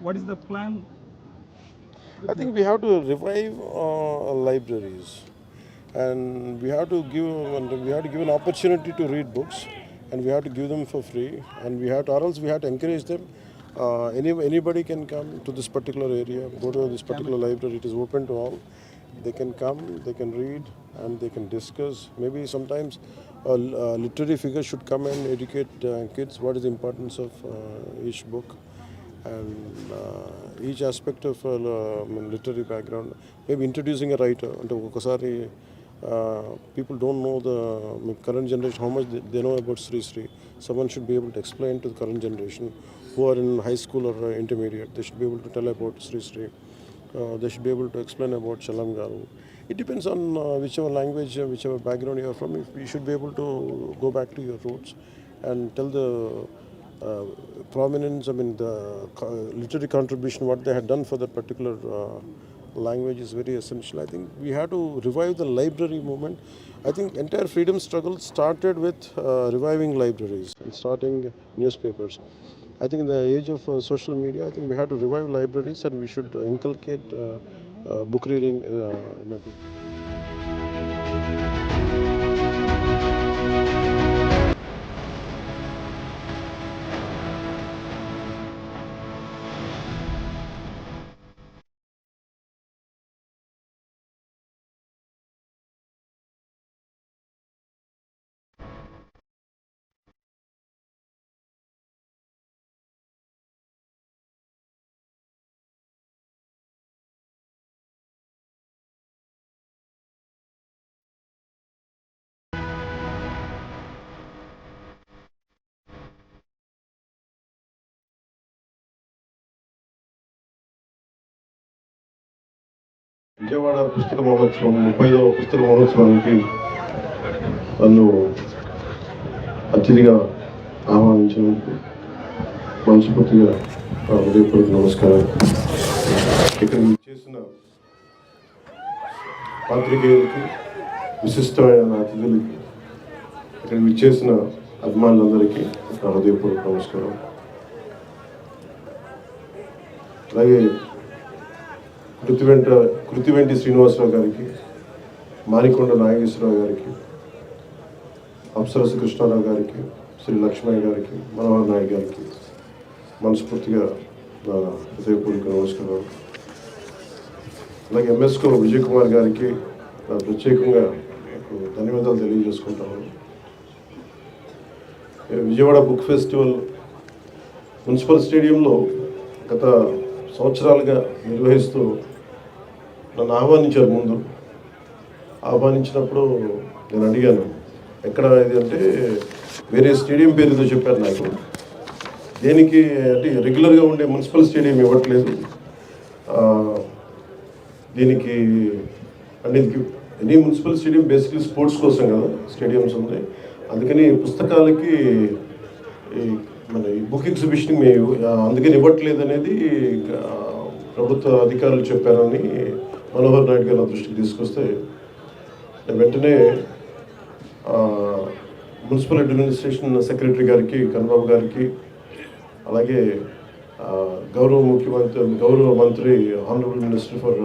what is the plan? I think we have to revive uh, libraries, and we have to give we have to give an opportunity to read books, and we have to give them for free, and we have to, or else we have to encourage them. Uh, any, anybody can come to this particular area, go to this particular library. It is open to all. They can come, they can read, and they can discuss. Maybe sometimes a, l- a literary figure should come and educate uh, kids what is the importance of uh, each book and uh, each aspect of uh, literary background. Maybe introducing a writer అంటే ఒకసారి people don't know the I current generation how much they, they know about Sri Sri. Someone should be able to explain to the current generation who are in high school or uh, intermediate. They should be able to tell about Sri Sri. Uh, they should be able to explain about Chalam Garu. It depends on uh, whichever language, uh, whichever background you are from. If you should be able to go back to your roots and tell the uh, prominence, I mean, the literary contribution, what they had done for that particular uh, language is very essential. I think we have to revive the library movement. I think entire freedom struggle started with uh, reviving libraries and starting newspapers. I think in the age of uh, social media, I think we have to revive libraries and we should inculcate uh, uh, book reading. Uh, in Vijayawada పుస్తక మహోత్సవం ముప్పై పుస్తక మహోత్సవానికి నన్ను అతిథిగా ఆహ్వానించినందుకు మనస్ఫూర్తిగా హృదయపూర్వక నమస్కారం. ఇక్కడ చేసిన పాత్రికేయులకి విశిష్టమైన నా అతిథులకి ఇక్కడ విచ్చేసిన అభిమానులందరికీ హృదయపూర్వక నమస్కారం. అలాగే కృతి వెంట కృతి వెంటి శ్రీనివాసరావు గారికి మారికొండ నాగేశ్వరరావు గారికి అప్సరస కృష్ణారావు గారికి శ్రీ లక్ష్మయ్య గారికి మనోహర్ నాయక్ గారికి మనస్ఫూర్తిగా నా హృదయపూర్వక నమస్కారాలు. అలాగే ఎంఎస్కో విజయ్ కుమార్ గారికి నా ప్రత్యేకంగా ధన్యవాదాలు తెలియజేసుకుంటాను. విజయవాడ బుక్ ఫెస్టివల్ మున్సిపల్ స్టేడియంలో గత సంవత్సరాలుగా నిర్వహిస్తూ నన్ను ఆహ్వానించారు ముందు. ఆహ్వానించినప్పుడు నేను అడిగాను ఎక్కడ ఇది అంటే వేరే స్టేడియం పేరుతో చెప్పారు నాకు. దేనికి అంటే రెగ్యులర్గా ఉండే మున్సిపల్ స్టేడియం ఇవ్వట్లేదు. దీనికి అంటే any municipal stadium basically sports కోసం కదా స్టేడియంస్ ఉంది అందుకని పుస్తకాలకి ఈ మన ఈ బుక్ ఎగ్జిబిషన్ మేము అందుకని ఇవ్వట్లేదు అనేది ప్రభుత్వ అధికారులు చెప్పారని మనోహర్ నాయుడు గారు దృష్టికి తీసుకొస్తే నేను వెంటనే మున్సిపల్ అడ్మినిస్ట్రేషన్ సెక్రటరీ గారికి కన్నబాబు గారికి అలాగే గౌరవ ముఖ్యమంత్రి గౌరవ మంత్రి ఆనరబుల్ మినిస్టర్ ఫర్